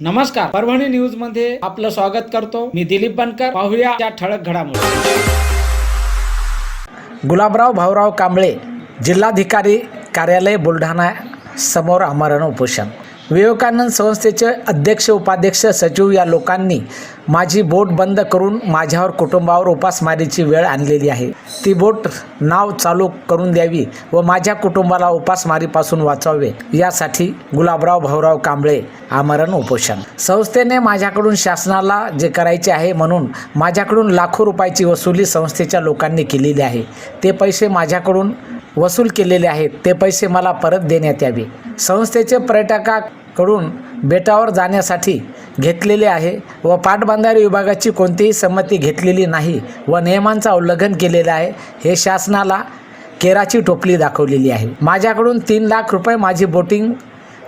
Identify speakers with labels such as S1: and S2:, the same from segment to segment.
S1: नमस्कार परभणी न्यूजमध्ये आपलं स्वागत करतो. मी दिलीप बनकर पाहूया त्या ठळक घडामोडी.
S2: गुलाबराव भाऊराव कांबळे जिल्हाधिकारी कार्यालय बुलढाणा समोर आमरण उपोषण. विवेकानंद संस्थेचे अध्यक्ष उपाध्यक्ष सचिव या लोकांनी माझी बोट बंद करून माझ्यावर कुटुंबावर उपासमारीची वेळ आणलेली आहे. ती बोट नाव चालू करून द्यावी व माझ्या कुटुंबाला उपासमारीपासून वाचवावे. यासाठी गुलाबराव भाऊराव कांबळे आमरण उपोषण. संस्थेने माझ्याकडून शासनाला जे करायचे आहे म्हणून माझ्याकडून लाखो रुपयाची वसुली संस्थेच्या लोकांनी केलेली आहे. ते पैसे माझ्याकडून वसूल केलेले आहेत. ते पैसे मला परत देण्यात यावे. संस्थेचे पर्यटकाकडून बेटावर जाण्यासाठी घेतलेले आहे व पाटबंधारे विभागाची कोणतीही संमती घेतलेली नाही व नियमांचा उल्लंघन केलेलं आहे. हे शासनाला केराची टोपली दाखवलेली आहे. माझ्याकडून तीन लाख रुपये माझी बोटिंग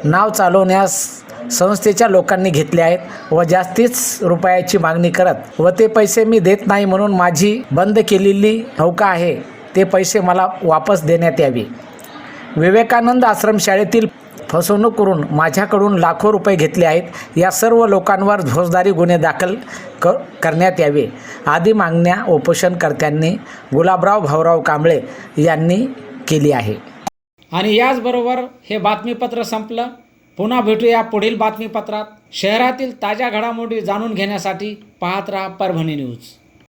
S2: नाव चालवण्यास संस्थेच्या लोकांनी घेतले आहेत व जास्तीच रुपयाची मागणी करत व ते पैसे मी देत नाही म्हणून माझी बंद केलेली नौका आहे. ते पैसे मला वापस देण्यात यावे. विवेकानंद आश्रमशाळेतील फसवणूक करून माझ्याकडून लाखो रुपये घेतले आहेत. या सर्व लोकांवर फौजदारी गुन्हे दाखल क करण्यात यावे. आदी मागण्या उपोषणकर्त्यांनी गुलाबराव भाऊराव कांबळे यांनी केली आहे.
S1: आणि याचबरोबर हे बातमीपत्र संपलं. पुन्हा भेटूया पुढील बातमीपत्रात. शहरातील ताज्या घडामोडी जाणून घेण्यासाठी पाहत राहा परभणी न्यूज.